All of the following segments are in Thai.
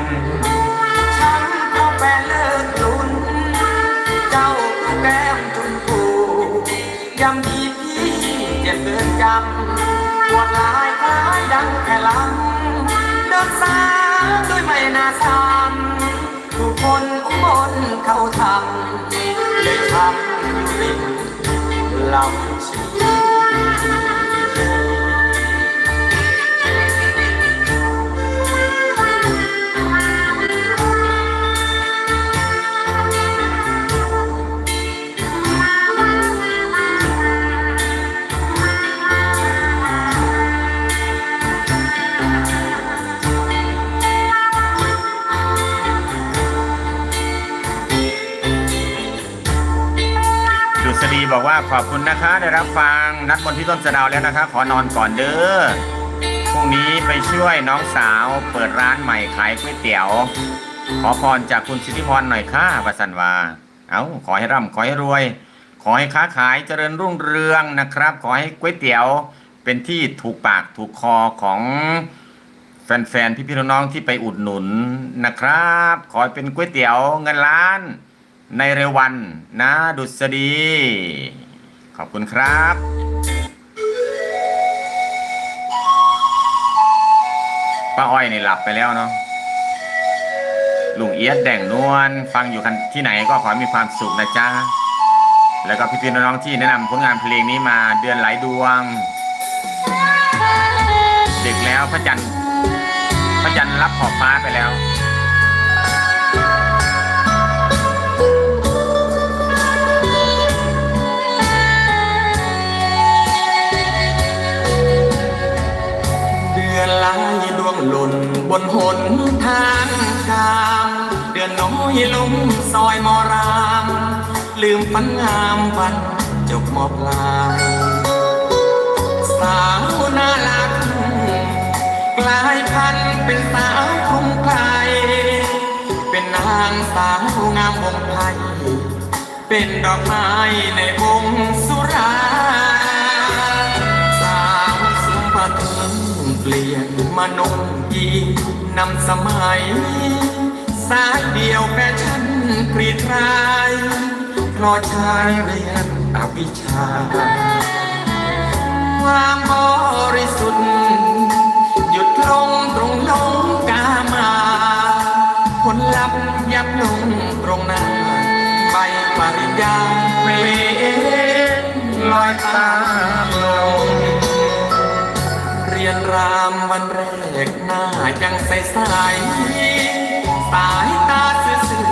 นช่างเข้าแฟนเลิกลุน เจ้าแก้มจุนผูยำดีพี่เจ็บเกินจำปวดลายคล้ายดังแค่ลังเดินสาด้วยไม่น่าซ้ำผู้คนอุบลเขาทำเลยทำอยู่ริมลำชี บอกว่าขอบคุณนะคะ ได้รับฟังนัดบนที่ต้นสะดาวแล้วนะคะ ขอนอนก่อนเด้อพรุ่งนี้ไปช่วยน้องสาวเปิดร้านใหม่ขายก๋วยเตี๋ยว ขอพรจากคุณสิทธิพรหน่อยค่ะประสันวาเอาขอให้ร่ำขอให้รวย ขอให้ค้าขายเจริญรุ่งเรืองนะครับ ขอให้ก๋วยเตี๋ยวเป็นที่ถูกปากถูกคอของแฟนๆพี่ๆน้องๆที่ไปอุดหนุนนะครับ ขอให้เป็นก๋วยเตี๋ยวเงินล้าน ในเร็ววันนะดุษฎี ขอบคุณครับป้าอ้อยนี่หลับไปแล้วเนาะ ลุงเอียดแด่งนวลฟังอยู่กันที่ไหนก็ขอมีความสุขนะจ๊ะ แล้วก็พี่ๆน้องๆที่แนะนำผลงานเพลงนี้มาเดือนหลายดวง ดึกแล้วพระจันทร์พระจันทร์รับขอบฟ้าไปแล้ว บนหนทางกลางเดือนน้อยลงซอยมอราม ลืมฝันงามวันจบมอปลายสาวน่ารักกลายพันเป็นสาวคงไกลเป็นนางสาวงามวงไทยเป็นดอกไม้ในวงสุราสาวสมบัติเปลี่ยน มานุ่งยีนำสมัย สายเดียวแฟชั่นกรีดรายเพราะชายเรียนอวิชา ความบริสุทธิ์หยุดลงตรงลงกามาผลลัพธ์ยับลงตรงหน้าใบปริญญาเวลอยตา รามวันแรกหน้ายังใสใสสายตาซื่อ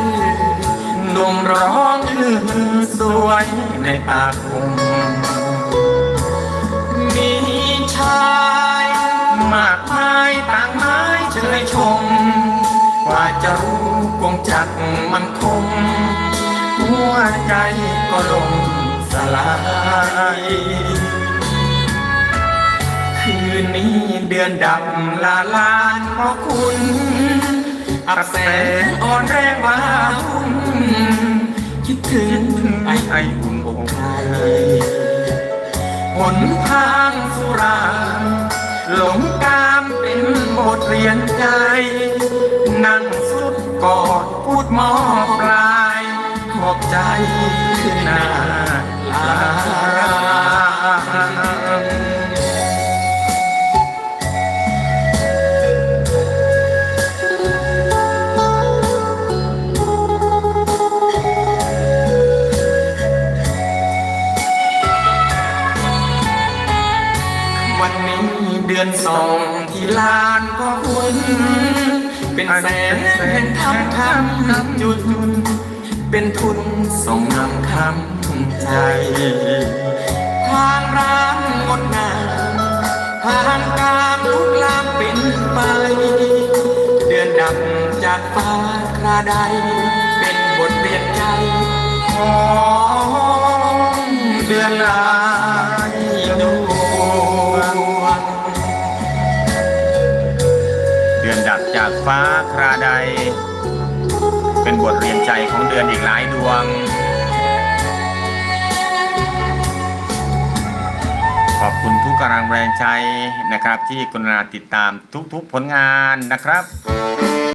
หนุ่มร้องลื่นสวยในปากคงมีชายมากมายต่างไม้เชยชม ว่าจะรู้กงจักมันคงหัวใจก็ลงสลาย นนี้เดือนดำลาลานเพราะคุณ อับแสงอ่อนแรงว่าวุ่นคิดถึงไอ้ไอ้อุ่นอกไทยหนทางสุรา หลงกามเป็นบทเรียนใจนั่งสุดกอดพูดมอบปลายขอบใจขึ้นหน้าลาวัน นสองที่ลานก็คุณ เป็นแสนเป็นคำคำจุด เป็นทุนส่งนำคำใจ ทางร้านงดงามทางการลุกลามเป็นไป เดือนดับจากฟ้าคราใด เป็นบทเรียนใจของเดือนลา เดือนดับจากฟ้าคราใด เป็นบทเรียนใจของเดือนอีกหลายดวง ขอบคุณทุกกำลังแรงใจนะครับที่กรุณาติดตามทุกๆผลงานนะครับ